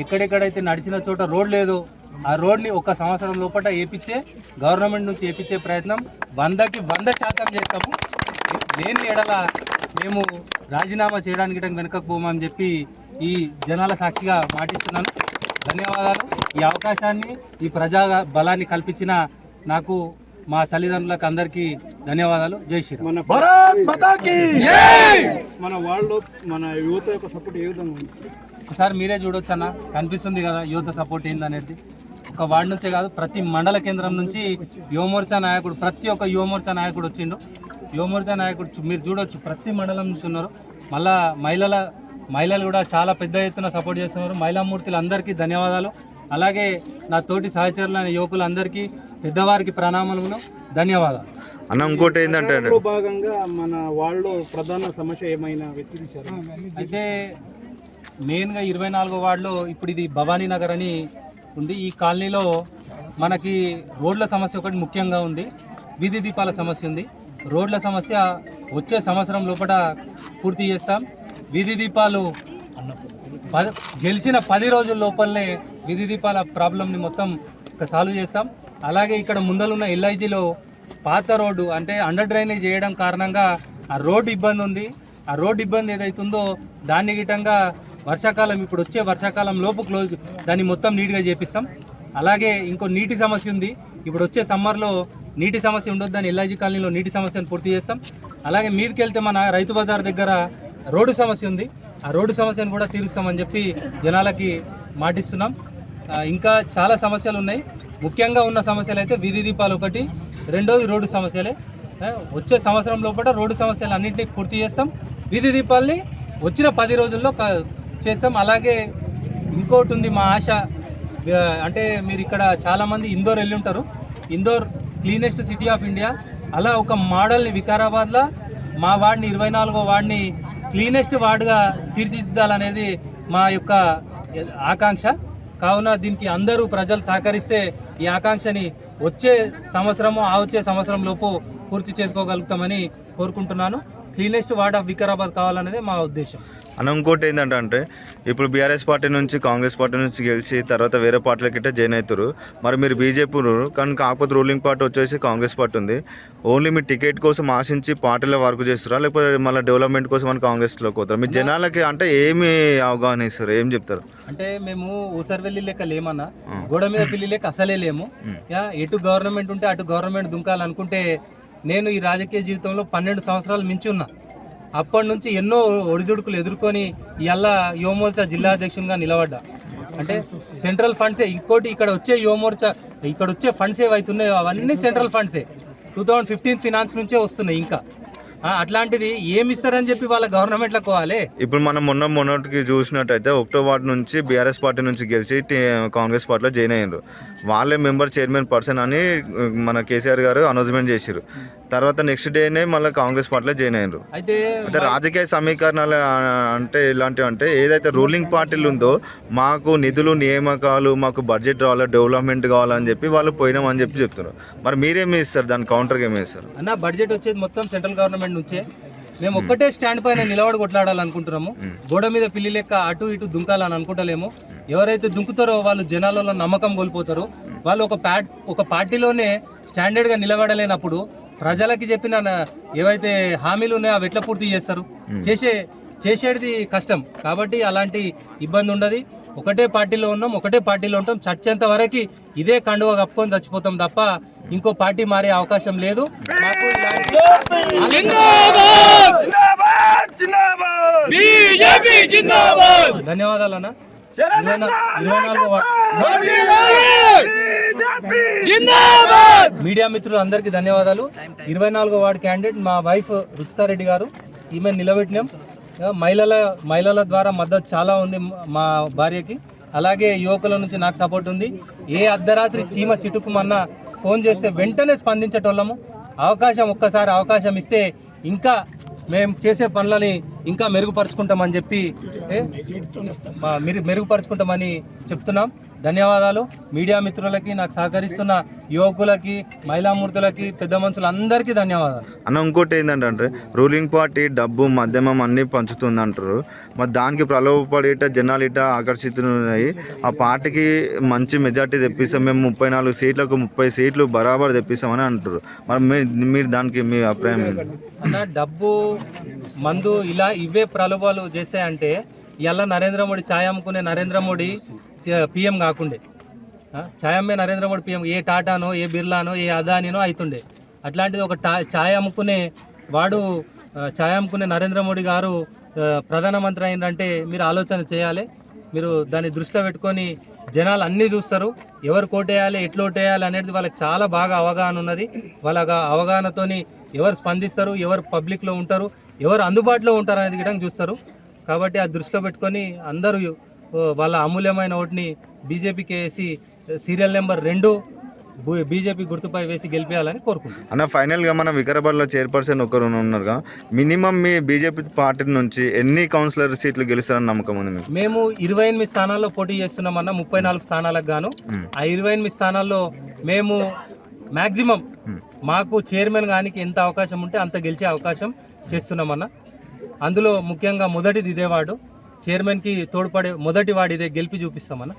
ఎక్కడెక్కడైతే నడిచిన చోట రోడ్ లేదు ఆ రోడ్ని ఒక సంవత్సరం లోపల వేపించే గవర్నమెంట్ నుంచి వేపించే ప్రయత్నం వందకి వంద శాతం చేస్తాము. లేని ఎడల మేము రాజీనామా చేయడానికి గిట్ట వెనకకు పోమని చెప్పి ఈ జనాల సాక్షిగా మాటిస్తున్నాను. ధన్యవాదాలు. ఈ అవకాశాన్ని ఈ ప్రజా బలాన్ని కల్పించిన నాకు మా తల్లిదండ్రులకు అందరికీ ధన్యవాదాలు. జై శ్రీరామ్. మన కీ మన వాళ్ళు మన యువత యొక్క సపోర్ట్ ఏ విధంగా ఉంది? ఒకసారి మీరే చూడొచ్చు అన్న కనిపిస్తుంది కదా యువత సపోర్ట్ ఏంది అనేది ఒక వార్డు నుంచే కాదు ప్రతి మండల కేంద్రం నుంచి యువమోర్చా నాయకుడు ప్రతి ఒక్క యువమోర్చా నాయకుడు వచ్చిండు. యువమోర్చా నాయకుడు మీరు చూడొచ్చు ప్రతి మండలం నుంచి ఉన్నారు. మళ్ళా మహిళల మహిళలు కూడా చాలా పెద్ద ఎత్తున సపోర్ట్ చేస్తున్నారు. మహిళామూర్తులు అందరికీ ధన్యవాదాలు. అలాగే నా తోటి సహచరులైన యువకులందరికీ పెద్దవారికి ప్రణామములు ధన్యవాదాలు. అన్న ఇంకోటి ఏంటంటే భాగంగా మన వాళ్ళు ప్రధాన సమస్య ఏమైనా అయితే మెయిన్గా ఇరవై నాలుగో వార్డులో ఇప్పుడు ఇది భవానీ నగర్ అని ఉంది. ఈ కాలనీలో మనకి రోడ్ల సమస్య ఒకటి ముఖ్యంగా ఉంది. వీధి దీపాల సమస్య ఉంది. రోడ్ల సమస్య వచ్చే సంవత్సరం లోపల పూర్తి చేస్తాం. వీధి దీపాలు గెలిచిన పది రోజుల లోపలనే వీధి దీపాల ప్రాబ్లంని మొత్తం సాల్వ్ చేస్తాం. అలాగే ఇక్కడ ముందలున్న ఎల్ఐజీలో పాత రోడ్డు అంటే అండర్ డ్రైనేజ్ చేయడం కారణంగా ఆ రోడ్డు ఇబ్బంది ఉంది. ఆ రోడ్డు ఇబ్బంది ఏదైతుందో దాన్ని గిటంగా వర్షాకాలం ఇప్పుడు వచ్చే వర్షాకాలం లోపు క్లోజ్ దాన్ని మొత్తం నీట్గా చేపిస్తాం. అలాగే ఇంకో నీటి సమస్య ఉంది. ఇప్పుడు వచ్చే సమ్మర్లో నీటి సమస్య ఉండొద్దని ఎల్ఐజీ కాలనీలో నీటి సమస్యను పూర్తి చేస్తాం. అలాగే మీదకి వెళ్తే మన రైతు బజార్ దగ్గర రోడ్డు సమస్య ఉంది. ఆ రోడ్డు సమస్యను కూడా తీరుస్తామని చెప్పి జనాలకి మాటిస్తున్నాం. ఇంకా చాలా సమస్యలు ఉన్నాయి. ముఖ్యంగా ఉన్న సమస్యలు అయితే వీధి దీపాలు ఒకటి రెండోది రోడ్డు సమస్యలే. వచ్చే సంవత్సరం లోపల రోడ్డు సమస్యలు అన్నింటినీ పూర్తి చేస్తాం. వీధి దీపాలని వచ్చిన పది రోజుల్లో క- చేస్తాం. అలాగే ఇంకోటి ఉంది మా ఆశ. అంటే మీరు ఇక్కడ చాలామంది ఇందోర్ వెళ్ళి ఉంటారు Indore cleanest city of India. అలా ఒక మోడల్ని వికారాబాద్లో మా వార్డ్ని ఇరవై నాలుగో వార్డ్ని క్లీనెస్ట్ వార్డుగా తీర్చిదిద్దాలనేది మా యొక్క ఆకాంక్ష. కావున దీనికి అందరూ ప్రజలు సహకరిస్తే ఈ ఆకాంక్షని వచ్చే సంవత్సరము ఆ వచ్చే సంవత్సరం లోపు పూర్తి చేసుకోగలుగుతామని కోరుకుంటున్నాను. క్లీనెస్ట్ వార్డ్ ఆఫ్ వికారాబాద్ కావాలనేదే మా ఉద్దేశం. అన్న ఇంకోటి ఏంటంటే అంటే ఇప్పుడు బీఆర్ఎస్ పార్టీ నుంచి కాంగ్రెస్ పార్టీ నుంచి గెలిచి తర్వాత వేరే పార్టీలకి ఇట్లా జాయిన్ అవుతారు మరి మీరు బీజేపీ కానీ కాకపోతే రూలింగ్ పార్టీ వచ్చేసి కాంగ్రెస్ పార్టీ ఉంది. ఓన్లీ మీ టికెట్ కోసం ఆశించి పార్టీలో వర్క్ చేస్తారా లేకపోతే మళ్ళీ డెవలప్మెంట్ కోసం అని కాంగ్రెస్లోకి పోతారు? మీ జనాలకి అంటే ఏమి అవగాహన ఇస్తారు? ఏం చెప్తారు? అంటే మేము ఊసరవెల్లి లెక్క లేమన్నా గోడ మీద పిల్లి లెక్క అసలే లేము. యా, ఎటు గవర్నమెంట్ ఉంటే అటు గవర్నమెంట్ దుంకాలనుకుంటే నేను ఈ రాజకీయ జీవితంలో పన్నెండు సంవత్సరాలు మించి ఉన్నా. అప్పటి నుంచి ఎన్నో ఒడిదుడుకులు ఎదుర్కొని ఇవాళ యువమోర్చా జిల్లా అధ్యక్షునిగా నిలబడ్డా. అంటే సెంట్రల్ ఫండ్సే ఇంకోటి ఇక్కడ వచ్చే యువమోర్చా ఇక్కడ వచ్చే ఫండ్స్ ఏవైతున్నాయో అవన్నీ సెంట్రల్ ఫండ్సే. టూ థౌజండ్ ఫిఫ్టీన్ ఫినాన్స్ నుంచే వస్తున్నాయి ఇంకా. అట్లాంటిది ఏమి ఇస్తారని చెప్పి వాళ్ళ గవర్నమెంట్ కోవాలి ఇప్పుడు మనం మొన్న మొన్నటికి చూసినట్టయితే ఒకటో వార్డు నుంచి బీఆర్ఎస్ పార్టీ నుంచి గెలిచి కాంగ్రెస్ పార్టీలో జాయిన్ అయ్యారు వాళ్ళే మెంబర్ చైర్మన్ పర్సన్ అని మన కేసీఆర్ గారు అనౌన్స్మెంట్ చేశారు తర్వాత నెక్స్ట్ డేనే మళ్ళీ కాంగ్రెస్ పార్టీలో జాయిన్ అయ్యారు అయితే అంటే రాజకీయ సమీకరణాలు అంటే ఇలాంటివి అంటే ఏదైతే రూలింగ్ పార్టీలు ఉందో మాకు నిధులు నియామకాలు మాకు బడ్జెట్ రావాలి డెవలప్మెంట్ కావాలని చెప్పి వాళ్ళు పోయినామని చెప్పి చెప్తున్నారు. మరి మీరేమి ఇస్తారు దాని కౌంటర్గా ఏమి ఇస్తారు అన్న బడ్జెట్ వచ్చేది మొత్తం సెంట్రల్ గవర్నమెంట్ నుంచే. మేము ఒక్కటే స్టాండ్ పైన నిలబడి కొట్లాడాలనుకుంటున్నాము. గోడ మీద పిల్లి లెక్క అటు ఇటు దుంకాలని అనుకుంటలేము. ఎవరైతే దుంకుతారో వాళ్ళు జనాలలో నమ్మకం కోల్పోతారు. వాళ్ళు ఒక ప్యాట్ ఒక పార్టీలోనే స్టాండర్డ్గా నిలబడలేనప్పుడు ప్రజలకి చెప్పిన ఏవైతే హామీలు ఉన్నాయో అవి ఎట్లా పూర్తి చేస్తారు? చేసే చేసేది కష్టం. కాబట్టి అలాంటి ఇబ్బంది ఉండదు. ఒకటే పార్టీలో ఉన్నాం ఒకటే పార్టీలో ఉంటాం. చచ్చేంత వరకు ఇదే కండువ కప్పుకొని చచ్చిపోతాం తప్ప ఇంకో పార్టీ మారే అవకాశం లేదు. ధన్యవాదాలు అన్న. మీడియా మిత్రులు అందరికీ ధన్యవాదాలు. ఇరవై నాలుగో వార్డు క్యాండిడేట్ మా వైఫ్ రుచితారెడ్డి గారు. ఈమె నిలబెట్టినాం. మహిళల మహిళల ద్వారా మద్దతు చాలా ఉంది మా భార్యకి. అలాగే యువకుల నుంచి నాకు సపోర్ట్ ఉంది. ఏ అర్ధరాత్రి చీమ చిటుకుమన్నా ఫోన్ చేస్తే వెంటనే స్పందించేటోళ్ళము. అవకాశం ఒక్కసారి అవకాశం ఇస్తే ఇంకా మేము చేసే పనులని ఇంకా మెరుగుపరుచుకుంటామని చెప్పి మెరుగుపరుచుకుంటామని చెప్తున్నాం. ధన్యవాదాలు. మీడియా మిత్రులకి నాకు సహకరిస్తున్న యువకులకి మహిళామూర్తులకి పెద్ద మనుషులందరికీ ధన్యవాదాలు. అన్న ఇంకోటి ఏంటంటే రూలింగ్ పార్టీ డబ్బు మద్యమం అన్నీ పంచుతుంది అంటారు మరి దానికి ప్రలోభపడేట జనాలు ఇట ఆకర్షితున్నాయి ఆ పార్టీకి మంచి మెజార్టీ తెప్పిస్తాం. మేము ముప్పై నాలుగు సీట్లకు ముప్పై సీట్లు బరాబర్ తెప్పిస్తామని అంటారు. మరి మీరు దానికి మీ అభిప్రాయం అన్న డబ్బు మందు ఇలా ఇవే ప్రలోభాలు చేసాయంటే ఇలా నరేంద్ర మోడీ ఛాయ్ అమ్ముకునే నరేంద్ర మోడీ పిఎం కాకుండే. ఆ, ఛాయ్ అమ్మే నరేంద్ర మోడీ పిఎం. ఏ టాటానో ఏ బిర్లానో ఏ అదానినో అవుతుండే అట్లాంటిది ఒక టా ఛాయ్ అమ్ముకునే వాడు ఛాయ్ అమ్ముకునే నరేంద్ర మోడీ గారు ప్రధానమంత్రి అయిందంటే మీరు ఆలోచన చేయాలి. మీరు దాన్ని దృష్టిలో పెట్టుకొని జనాలు అన్నీ చూస్తారు. ఎవరు కోటేయాలి ఎట్లా ఓటేయాలి అనేది వాళ్ళకి చాలా బాగా అవగాహన ఉన్నది. వాళ్ళ అవగాహనతోని ఎవరు స్పందిస్తారు ఎవరు పబ్లిక్లో ఉంటారు ఎవరు అందుబాటులో ఉంటారు అనేది కూడా చూస్తారు. కాబట్టి ఆ దృష్టిలో పెట్టుకొని అందరూ వాళ్ళ అమూల్యమైన ఓటుని బీజేపీకి వేసి సీరియల్ నెంబర్ రెండు బీజేపీ గుర్తుపై వేసి గెలిపేయాలని కోరుకుంటున్నాను అన్న ఫైనల్గా మన వికారాబాద్లో చైర్పర్సన్ ఒకరు ఉన్నారుగా మినిమం మీ బీజేపీ పార్టీ నుంచి ఎన్ని కౌన్సిలర్ సీట్లు గెలుస్తారని నమ్మకం ఉంది మేము ఇరవై ఎనిమిది స్థానాల్లో పోటీ చేస్తున్నామన్న ముప్పై నాలుగు స్థానాలకు గాను. ఆ ఇరవై ఎనిమిది స్థానాల్లో మేము మ్యాక్సిమం మాకు చైర్మన్ గానికి ఎంత అవకాశం ఉంటే అంత గెలిచే అవకాశం చేస్తున్నామన్న అందులో ముఖ్యంగా మొదటిది ఇదే వాడు. చైర్మన్కి తోడ్పడే మొదటి వాడు ఇదే గెలిపి చూపిస్తామన్నా.